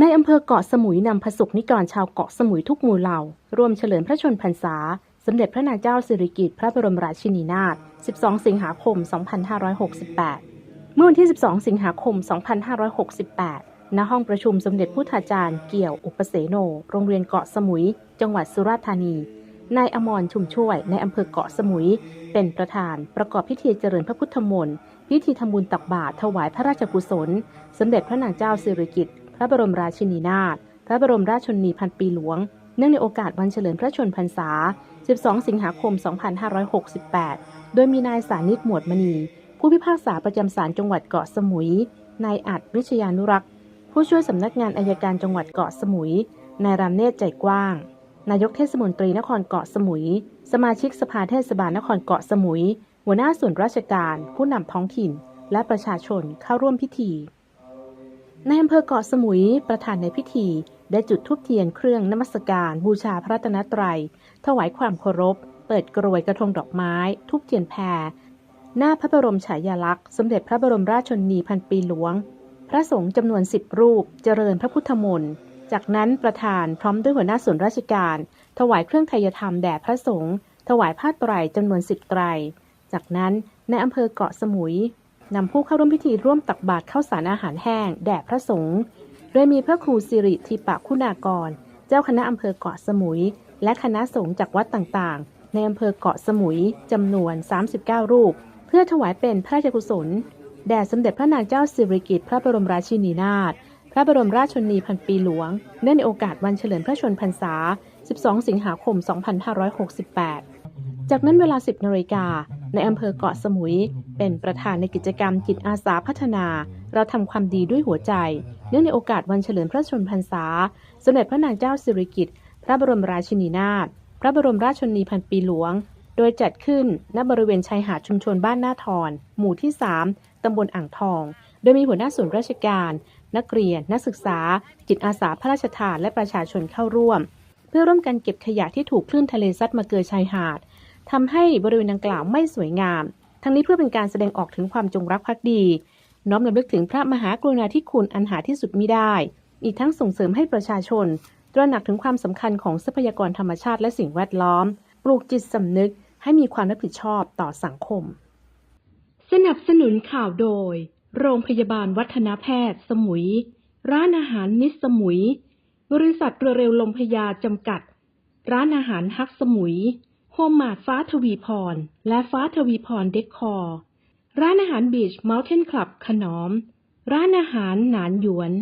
ในอำเภอเกาะสมุยนำพระสุขนิกรชาวเกาะสมุยทุกหมู่เหล่า ร่วมเฉลิมพระชนพรรษา สมเด็จพระนางเจ้าสิริกิติ์พระบรมราชินีนาถ 12 สิงหาคม 2568 เมื่อวันที่ 12 สิงหาคม 2568 ณ ห้องประชุมสมเด็จพุทธาจารย์ เกี่ยวอุปเสโน โรงเรียนเกาะสมุย จังหวัดสุราษฎร์ธานี นายอมรชุมช่วย ในอำเภอเกาะสมุย เป็นประธาน ประกอบพิธีเจริญพระพุทธมนต์พิธีทำบุญตักบาตรถวายพระราชกุศล สมเด็จพระนางเจ้าสิริกิติ์ พระบรมราชินีนาถ พระบรมราชชนนีพันปีหลวง เนื่องในโอกาสวันเฉลิมพระชนมพรรษา 12 สิงหาคม 2568 โดยมีนายสานิตหมวดมณี ผู้พิพากษาประจำศาลจังหวัดเกาะสมุย นายอัดวิชยานุรักษ์ ผู้ช่วยสำนักงานอายการจังหวัดเกาะสมุย นายรามเนตรใจกว้าง นายกเทศมนตรีนครเกาะสมุย สมาชิกสภาเทศบาลนครเกาะสมุย หัวหน้าส่วนราชการ ผู้นำท้องถิ่น และประชาชนเข้าร่วมพิธี ในอำเภอเกาะสมุยประธานในพิธี ได้จุดธูปเทียนเครื่องนมัสการ บูชาพระตนตรัย ถวายความเคารพ เปิดกรวยกระทงดอกไม้ทุบเทียนแพร หน้าพระบรมฉายาลักษณ์สมเด็จพระบรมราชชนนีพันปีหลวง พระสงฆ์จำนวนสิบรูป เจริญพระพุทธมนต์จากนั้นประธานพร้อมด้วยหัวหน้าส่วนราชการ ถวายเครื่องไทยธรรมแด่พระสงฆ์ถวายผ้าไตรจำนวนสิบไตร จากนั้นในอำเภอเกาะสมุย นำผู้เข้าร่วมพิธีร่วมตักบาตรข้าวสารอาหารแห้ง แด่พระสงฆ์โดยมีพระครูสิริทิปะคุณากร เจ้าคณะอำเภอเกาะสมุย และคณะสงฆ์จากวัดต่างๆ ในอำเภอเกาะสมุยจำนวน 39 รูป เพื่อถวายเป็นพระราชกุศล แด่สมเด็จพระนางเจ้าสิริกิติ์พระบรมราชินีนาถพระบรมราชชนนีพันปีหลวง เนื่องในโอกาสวันเฉลิมพระชนมพรรษา 12 สิงหาคม 2568 จากนั้นเวลา 10นาฬิกา ในอำเภอเกาะสมุย เป็นประธานในกิจกรรมจิตอาสาพัฒนา เราทำความดีด้วยหัวใจ เนื่องในโอกาสวันเฉลิมพระชนมพรรษา สมเด็จพระนางเจ้าสิริกิติ์พระบรมราชินีนาถพระบรมราชชนนีพันปีหลวง โดยจัดขึ้นณบริเวณชายหาดชุมชนบ้านหน้าทอน หมู่ที่ 3 ตำบลอ่างทอง โดยมีหัวหน้าส่วนราชการ นักเรียน นักศึกษา จิตอาสาพระราชทานและประชาชนเข้าร่วม เพื่อร่วมกันเก็บขยะที่ถูกคลื่นทะเลซัดมาเกยชายหาด ทำให้บริเวณดังกล่าวไม่สวยงาม ทั้งนี้เพื่อเป็นการแสดงออกถึงความจงรักภักดี น้อมรำลึกถึงพระมหากรุณาธิคุณอันหาที่สุดมิได้ อีกทั้งส่งเสริมให้ประชาชน ตระหนักถึงความสำคัญของทรัพยากรธรรมชาติและสิ่งแวดล้อม ปลูกจิตสำนึกให้มีความรับผิดชอบต่อสังคม สนับสนุนข่าวโดย โรงพยาบาลวัฒนแพทย์ สมุย ร้านอาหารมิสสมุย บริษัทเรือเร็วลมพยาจำกัด ร้านอาหารฮักสมุย ฮมมาดฟ้าทวีพร และฟ้าทวีพรเดคคอร์ร้านอาหารบีชเมลเทนคลับขนอม ร้านอาหารหนานหยวน